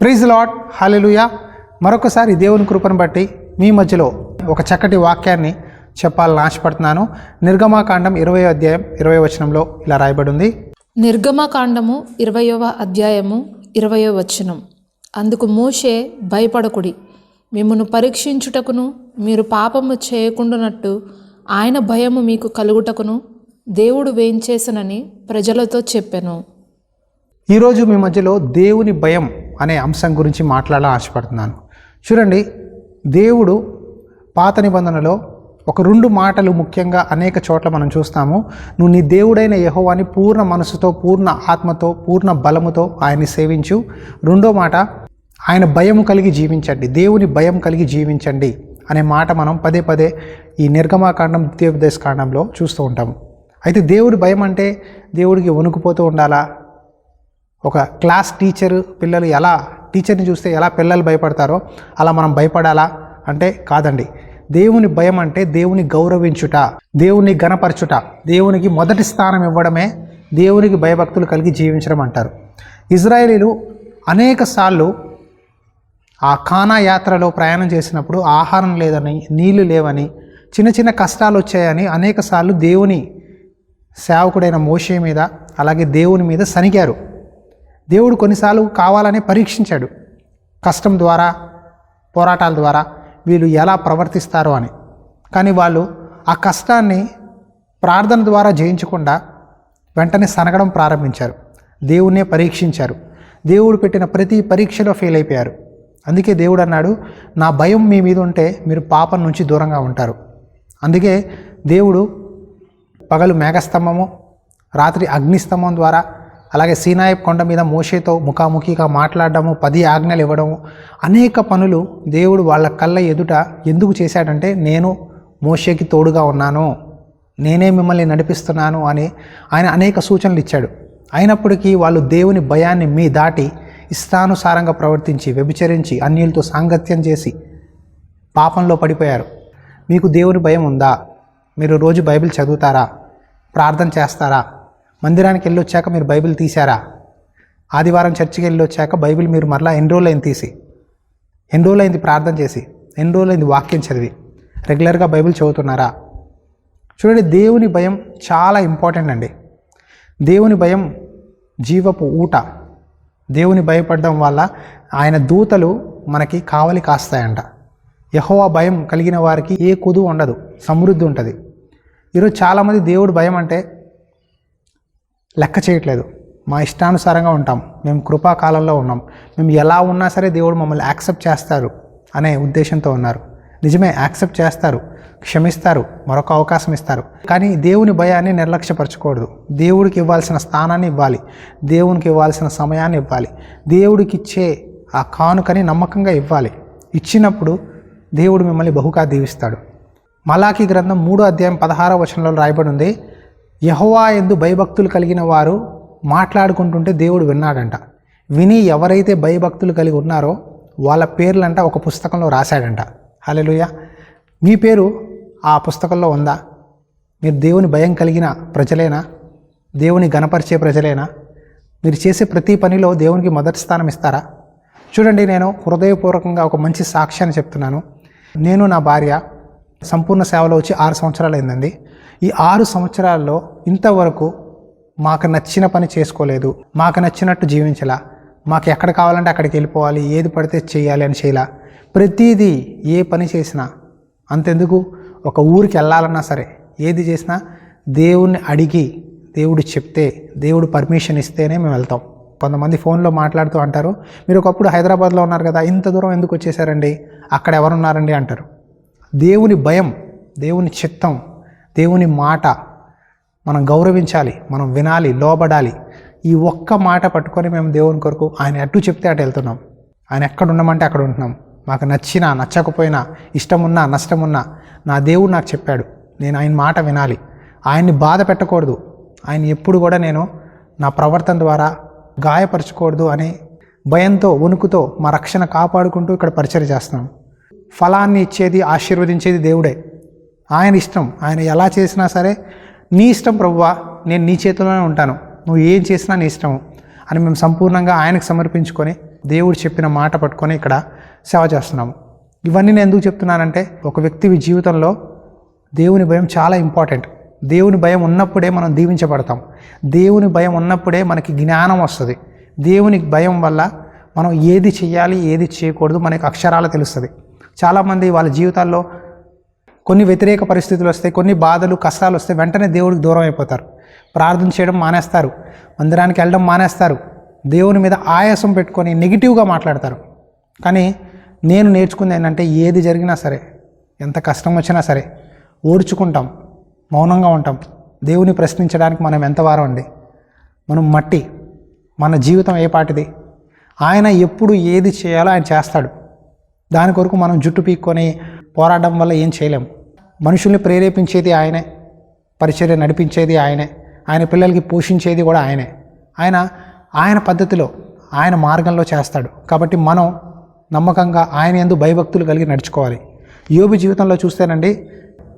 Praise lord hallelujah మరొకసారి దేవుని కృపను బట్టి మీ మధ్యలో ఒక చక్కటి వాక్యాన్ని చెప్పాలని ఆశపడుతున్నాను. నిర్గమాకాండం ఇరవై అధ్యాయం ఇరవై వచనంలో ఇలా రాయబడి ఉంది నిర్గమకాండము ఇరవయవ అధ్యాయము ఇరవయో వచనం. అందుకు మోషే భయపడకుడి. మిమ్మను పరీక్షించుటకును మీరు పాపము చేయకుండానట్టు ఆయన భయము మీకు కలుగుటకును దేవుడు వేంచేసనని ప్రజలతో చెప్పెను. ఈరోజు మీ మధ్యలో దేవుని భయం అనే అంశం గురించి మాట్లాడాలని ఆశపడుతున్నాను. చూడండి దేవుడు పాత నిబంధనలో ఒక రెండు మాటలు ముఖ్యంగా అనేక చోట్ల మనం చూస్తాము. నువ్వు నీ దేవుడైన యహోవాని పూర్ణ మనసుతో పూర్ణ ఆత్మతో పూర్ణ బలముతో ఆయన్ని సేవించు. రెండో మాట ఆయన భయం కలిగి జీవించండి. దేవుని భయం కలిగి జీవించండి అనే మాట మనం పదే పదే ఈ నిర్గమాకాండం ద్వితీయోపదేశ కాండంలో చూస్తూ ఉంటాము. అయితే దేవుడి భయం అంటే దేవుడికి వణుకుపోతూ ఉండాలా? ఒక క్లాస్ టీచర్ పిల్లలు ఎలా టీచర్ని చూస్తే ఎలా పిల్లలు భయపడతారో అలా మనం భయపడాలా? అంటే కాదండి. దేవుని భయం అంటే దేవుని గౌరవించుట దేవుని గణపరచుట దేవునికి మొదటి స్థానం ఇవ్వడమే దేవునికి భయభక్తులు కలిగి జీవించడం అంటారు. ఇజ్రాయేలీలు అనేక సార్లు ఆ ఖానా యాత్రలో ప్రయాణం చేసినప్పుడు ఆహారం లేదని నీళ్ళు లేవని చిన్న చిన్న కష్టాలు వచ్చాయని అనేక సార్లు దేవుని సేవకుడైన మోషే మీద అలాగే దేవుని మీద సనిగారు దేవుడు కొన్నిసార్లు కావాలని పరీక్షించాడు. కష్టం ద్వారా పోరాటాల ద్వారా వీళ్ళు ఎలా ప్రవర్తిస్తారు అని. కానీ వాళ్ళు ఆ కష్టాన్ని ప్రార్థన ద్వారా జయించకుండా వెంటనే సనగడం ప్రారంభించారు. దేవుణ్ణే పరీక్షించారు. దేవుడు పెట్టిన ప్రతి పరీక్షలో ఫెయిల్ అయిపోయారు. అందుకే దేవుడు అన్నాడు నా భయం మీ మీద ఉంటే మీరు పాపం నుంచి దూరంగా ఉంటారు. అందుకే దేవుడు పగలు మేఘస్తంభము రాత్రి అగ్నిస్తంభం ద్వారా అలాగే సీనాయి కొండ మీద మోషేతో ముఖాముఖిగా మాట్లాడడము పది ఆజ్ఞలు ఇవ్వడము అనేక పనులు దేవుడు వాళ్ళ కళ్ళ ఎదుట ఎందుకు చేశాడంటే నేను మోషేకి తోడుగా ఉన్నాను నేనే మిమ్మల్ని నడిపిస్తున్నాను అని ఆయన అనేక సూచనలు ఇచ్చాడు. అయినప్పటికీ వాళ్ళు దేవుని భయాన్ని మీ దాటి ఇష్టానుసారంగా ప్రవర్తించి వ్యభిచరించి అన్యులతో సాంగత్యం చేసి పాపంలో పడిపోయారు. మీకు దేవుని భయం ఉందా? మీరు రోజు బైబిల్ చదువుతారా? ప్రార్థన చేస్తారా? మందిరానికి వెళ్ళి వచ్చాక మీరు బైబిల్ తీశారా? ఆదివారం చర్చికి వెళ్ళి వచ్చాక బైబిల్ మీరు మరలా ఎన్ని రోజులు అయింది తీసి? ఎన్ని రోజులు అయింది ప్రార్థన చేసి? ఎన్ని రోజులు అయింది వాక్యం చదివి? రెగ్యులర్గా బైబిల్ చదువుతున్నారా? చూడండి దేవుని భయం చాలా ఇంపార్టెంట్ అండి. దేవుని భయం జీవపు ఊట. దేవుని భయపడడం వల్ల ఆయన దూతలు మనకి కావలి కాస్తాయంట. యహోవా భయం కలిగిన వారికి ఏ కుదు ఉండదు. సమృద్ధి ఉంటుంది. ఈరోజు చాలామంది దేవుడు భయం అంటే లెక్క చేయట్లేదు. మా ఇష్టానుసారంగా ఉంటాం. మేము కృపాకాలంలో ఉన్నాం. మేము ఎలా ఉన్నా సరే దేవుడు మమ్మల్ని యాక్సెప్ట్ చేస్తారు అనే ఉద్దేశంతో ఉన్నారు. నిజమే యాక్సెప్ట్ చేస్తారు క్షమిస్తారు మరొక అవకాశం ఇస్తారు. కానీ దేవుని భయాన్ని నిర్లక్ష్యపరచకూడదు. దేవుడికి ఇవ్వాల్సిన స్థానాన్ని ఇవ్వాలి. దేవునికి ఇవ్వాల్సిన సమయాన్ని ఇవ్వాలి. దేవుడికి ఇచ్చే ఆ కానుకని నమ్మకంగా ఇవ్వాలి. ఇచ్చినప్పుడు దేవుడు మిమ్మల్ని బహుగా దీవిస్తాడు. మలాఖీ గ్రంథం మూడో అధ్యాయం పదహారో వచనంలో రాయబడి ఉంది. యహోవా ఎందు భయభక్తులు కలిగిన వారు మాట్లాడుకుంటుంటే దేవుడు విన్నాడంట. విని ఎవరైతే భయభక్తులు కలిగి ఉన్నారో వాళ్ళ పేర్లంట ఒక పుస్తకంలో రాశాడంట. హలోయ మీ పేరు ఆ పుస్తకంలో ఉందా? మీరు దేవుని భయం కలిగిన ప్రజలేనా? దేవుని గణపరిచే ప్రజలేనా? మీరు చేసే ప్రతి పనిలో దేవునికి మొదటి స్థానం ఇస్తారా? చూడండి నేను హృదయపూర్వకంగా ఒక మంచి సాక్ష్యాన్ని చెప్తున్నాను. నేను నా భార్య సంపూర్ణ సేవలో వచ్చి ఆరు సంవత్సరాలు అయిందండి. ఈ ఆరు సంవత్సరాల్లో ఇంతవరకు మాకు నచ్చిన పని చేసుకోలేదు. మాకు నచ్చినట్టు జీవించలా. మాకు ఎక్కడ కావాలంటే అక్కడికి వెళ్ళిపోవాలి. ఏది పడితే చేయాలి అని చేయాల. ప్రతిదీ ఏ పని చేసినా అంతెందుకు? ఒక ఊరికి వెళ్ళాలన్నా సరే ఏది చేసినా దేవుణ్ణి అడిగి దేవుడు చెప్తే దేవుడు పర్మిషన్ ఇస్తేనే మేము వెళ్తాం. కొంతమంది ఫోన్లో మాట్లాడుతూ అంటారు మీరు ఒకప్పుడు హైదరాబాద్లో ఉన్నారు కదా ఇంత దూరం ఎందుకు వచ్చేసారండి? అక్కడ ఎవరున్నారండి? అంటారు. దేవుని భయం దేవుని చిత్తం దేవుని మాట మనం గౌరవించాలి మనం వినాలి లోబడాలి. ఈ ఒక్క మాట పట్టుకొని మేము దేవుని కొరకు ఆయన అటు చెప్తే అటు వెళ్తున్నాం. ఆయన ఎక్కడ ఉండమంటే అక్కడ ఉంటున్నాం. మాకు నచ్చినా నచ్చకపోయినా ఇష్టమున్నా నష్టమున్నా నా దేవుడు నాకు చెప్పాడు. నేను ఆయన మాట వినాలి. ఆయన్ని బాధ పెట్టకూడదు. ఆయన ఎప్పుడు కూడా నేను నా ప్రవర్తన ద్వారా గాయపరచకూడదు అని భయంతో వణుకుతో మా రక్షణ కాపాడుకుంటూ ఇక్కడ పరిచయం చేస్తున్నాం. ఫలాన్ని ఇచ్చేది ఆశీర్వదించేది దేవుడే. ఆయన ఇష్టం. ఆయన ఎలా చేసినా సరే నీ ఇష్టం ప్రభువా నేను నీ చేతిలోనే ఉంటాను. నువ్వు ఏం చేసినా నీ ఇష్టం అని మేము సంపూర్ణంగా ఆయనకు సమర్పించుకొని దేవుడు చెప్పిన మాట పట్టుకొని ఇక్కడ సేవ చేస్తున్నాము. ఇవన్నీ నేను ఎందుకు చెప్తున్నానంటే ఒక వ్యక్తి జీవితంలో దేవుని భయం చాలా ఇంపార్టెంట్. దేవుని భయం ఉన్నప్పుడే మనం దీవించబడతాం. దేవుని భయం ఉన్నప్పుడే మనకి జ్ఞానం వస్తుంది. దేవుని భయం వల్ల మనం ఏది చేయాలి ఏది చేయకూడదు మనకి అక్షరాలు తెలుస్తుంది. చాలామంది వాళ్ళ జీవితాల్లో కొన్ని వ్యతిరేక పరిస్థితులు వస్తాయి కొన్ని బాధలు కష్టాలు వస్తాయి వెంటనే దేవుడికి దూరం అయిపోతారు. ప్రార్థన చేయడం మానేస్తారు. మందిరానికి వెళ్ళడం మానేస్తారు. దేవుని మీద ఆయాసం పెట్టుకొని నెగిటివ్గా మాట్లాడతారు. కానీ నేను నేర్చుకుంది ఏంటంటే ఏది జరిగినా సరే ఎంత కష్టం వచ్చినా సరే ఓడ్చుకుంటాం మౌనంగా ఉంటాం. దేవుని ప్రశ్నించడానికి మనం ఎంత వారం అండి? మనం మట్టి మన జీవితం ఏ పాటిది? ఆయన ఎప్పుడు ఏది చేయాలో ఆయన చేస్తాడు. దాని కొరకు మనం జుట్టు పీక్కొని పోరాడడం వల్ల ఏం చేయలేం. మనుషుల్ని ప్రేరేపించేది ఆయనే పరిచర్య నడిపించేది ఆయనే ఆయన పిల్లలకి పోషించేది కూడా ఆయనే. ఆయన ఆయన పద్ధతిలో ఆయన మార్గంలో చేస్తాడు. కాబట్టి మనం నమ్మకంగా ఆయన ఎందు భయభక్తులు కలిగి నడుచుకోవాలి. యోబు జీవితంలో చూస్తేనండి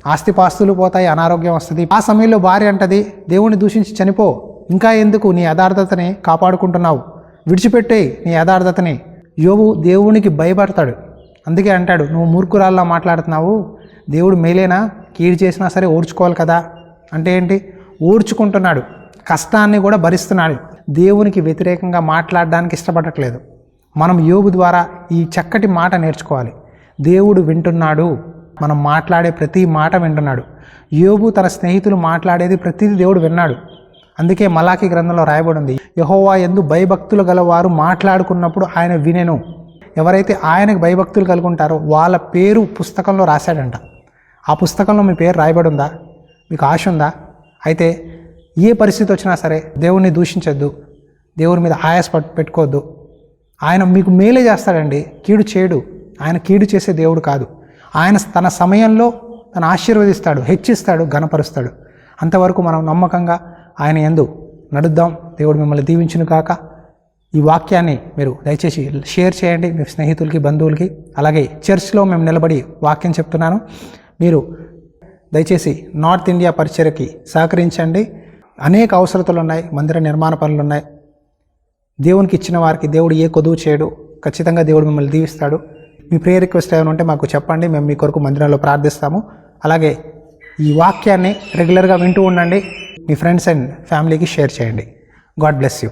ఆస్తిపాస్తులు పోతాయి అనారోగ్యం వస్తుంది. ఆ సమయంలో భార్య అంటది దేవుణ్ణి దూషించి చనిపో. ఇంకా ఎందుకు నీ యథార్థతని కాపాడుకుంటున్నావు? విడిచిపెట్టే నీ యథార్థతని. యోబు దేవునికి భయపడతాడు. అందుకే అంటాడు నువ్వు మూర్ఖురాల్లో మాట్లాడుతున్నావు. దేవుడు మేలేనా? కీడు చేసినా సరే ఓడ్చుకోవాలి కదా. అంటే ఏంటి? ఓడ్చుకుంటున్నాడు కష్టాన్ని కూడా భరిస్తున్నాడు. దేవునికి వ్యతిరేకంగా మాట్లాడడానికి ఇష్టపడట్లేదు. మనం యోగు ద్వారా ఈ చక్కటి మాట నేర్చుకోవాలి. దేవుడు వింటున్నాడు. మనం మాట్లాడే ప్రతి మాట వింటున్నాడు. యోగు తన స్నేహితులు మాట్లాడేది ప్రతిదీ దేవుడు విన్నాడు. అందుకే మలాఖీ గ్రంథంలో రాయబడి ఉంది యహోవా ఎందు భయభక్తులు గలవారు మాట్లాడుకున్నప్పుడు ఆయన వినెను. ఎవరైతే ఆయనకు భయభక్తులు కలిగి ఉంటారో వాళ్ళ పేరు పుస్తకంలో రాశాడంట. ఆ పుస్తకంలో మీ పేరు రాయబడి ఉందా మీకు ఆశ ఉందా? అయితే ఏ పరిస్థితి వచ్చినా సరే దేవుణ్ణి దూషించొద్దు. దేవుని మీద ఆయాస పెట్టుకోవద్దు. ఆయన మీకు మేలే చేస్తాడండి. కీడు చేయడు. ఆయన కీడు చేసే దేవుడు కాదు. ఆయన తన సమయంలో తను ఆశీర్వదిస్తాడు హెచ్చిస్తాడు ఘనపరుస్తాడు. అంతవరకు మనం నమ్మకంగా ఆయన ఎందు నడుద్దాం. దేవుడు మిమ్మల్ని దీవించును కాక ఈ వాక్యాన్ని మీరు దయచేసి షేర్ చేయండి మీ స్నేహితులకి బంధువులకి. అలాగే చర్చ్లో మేము నిలబడి వాక్యం చెప్తున్నాను. మీరు దయచేసి నార్త్ ఇండియా పరిచయకి సహకరించండి. అనేక అవసరతలు ఉన్నాయి మందిర నిర్మాణ పనులు ఉన్నాయి. దేవునికి ఇచ్చిన వారికి దేవుడు ఏ కొదువు చేయడు ఖచ్చితంగా దేవుడు మిమ్మల్ని దీవిస్తాడు. మీ ప్రేయర్ రిక్వెస్ట్ ఏమైనా ఉంటే మాకు చెప్పండి మేము మీ కొరకు మందిరంలో ప్రార్థిస్తాము. అలాగే ఈ వాక్యాన్ని రెగ్యులర్గా వింటూ ఉండండి. మీ ఫ్రెండ్స్ అండ్ ఫ్యామిలీకి షేర్ చేయండి. God bless you